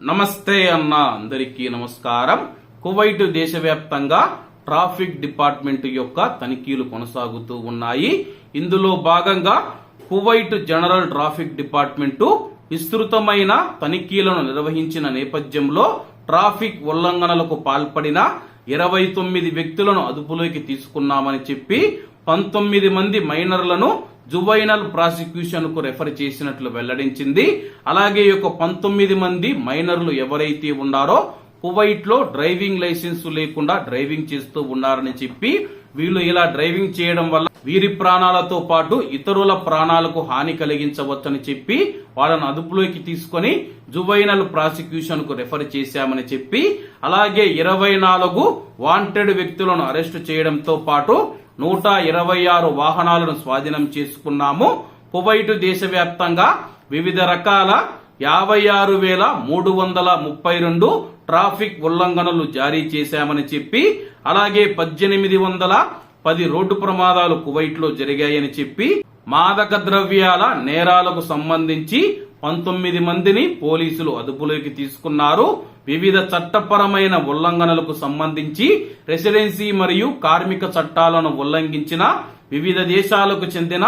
నమస్తే అన్న అందరికీ నమస్కారం. కువైట్ దేశవ్యాప్తంగా ట్రాఫిక్ డిపార్ట్మెంట్ యొక్క తనిఖీలు కొనసాగుతూ ఉన్నాయి. ఇందులో భాగంగా కువైట్ జనరల్ ట్రాఫిక్ డిపార్ట్మెంటు విస్తృతమైన తనిఖీలను నిర్వహించిన నేపథ్యంలో ట్రాఫిక్ ఉల్లంఘనలకు పాల్పడిన ఇరవై తొమ్మిది వ్యక్తులను అదుపులోకి తీసుకున్నామని చెప్పి పంతొమ్మిది మంది మైనర్లను జువైనల్ ప్రాసిక్యూషన్కు రెఫర్ చేసినట్లు వెల్లడించింది. అలాగే యొక్క పంతొమ్మిది మంది మైనర్లు ఎవరైతే ఉన్నారో కువైట్లో డ్రైవింగ్ లైసెన్స్ లేకుండా డ్రైవింగ్ చేస్తూ ఉన్నారని చెప్పి వీళ్ళు ఇలా డ్రైవింగ్ చేయడం వల్ల వీరి ప్రాణాలతో పాటు ఇతరుల ప్రాణాలకు హాని కలిగించవచ్చని చెప్పి వాళ్ళను అదుపులోకి తీసుకొని జువైనల్ ప్రాసిక్యూషన్కు రెఫర్ చేశామని చెప్పి అలాగే ఇరవై నాలుగు వాంటెడ్ వ్యక్తులను అరెస్టు చేయడంతో పాటు నూట ఇరవై ఆరు వాహనాలను స్వాధీనం చేసుకున్నాము. కువైటు దేశవ్యాప్తంగా వివిధ రకాల యాభై ఆరు వేల మూడు వందల ముప్పై రెండు ట్రాఫిక్ ఉల్లంఘనలు జారీ చేశామని చెప్పి అలాగే పద్దెనిమిది వందల పది రోడ్డు ప్రమాదాలు కువైట్లో జరిగాయని చెప్పి మాదక ద్రవ్యాల నేరాలకు సంబంధించి పంతొమ్మిది మందిని పోలీసులు అదుపులోకి తీసుకున్నారు. వివిధ చట్టపరమైన ఉల్లంఘనలకు సంబంధించి రెసిడెన్సీ మరియు కార్మిక చట్టాలను ఉల్లంఘించిన వివిధ దేశాలకు చెందిన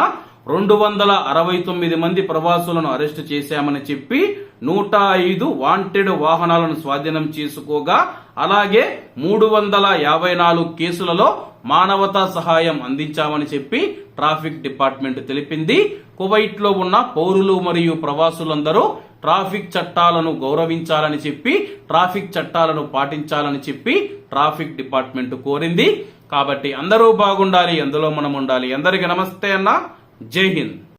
రెండు వందల అరవై తొమ్మిది మంది ప్రవాసులను అరెస్టు చేశామని చెప్పి నూట ఐదు వాంటెడ్ వాహనాలను స్వాధీనం చేసుకోగా అలాగే మూడు వందల యాభై నాలుగు కేసులలో మానవతా సహాయం అందించామని చెప్పి ట్రాఫిక్ డిపార్ట్మెంట్ తెలిపింది. కువైట్లో ఉన్న పౌరులు మరియు ప్రవాసులందరూ ట్రాఫిక్ చట్టాలను గౌరవించాలని చెప్పి ట్రాఫిక్ చట్టాలను పాటించాలని చెప్పి ట్రాఫిక్ డిపార్ట్మెంట్ కోరింది. కాబట్టి అందరూ బాగుండాలి అందులో మనం ఉండాలి. అందరికీ నమస్తే అన్న. జై హింద్.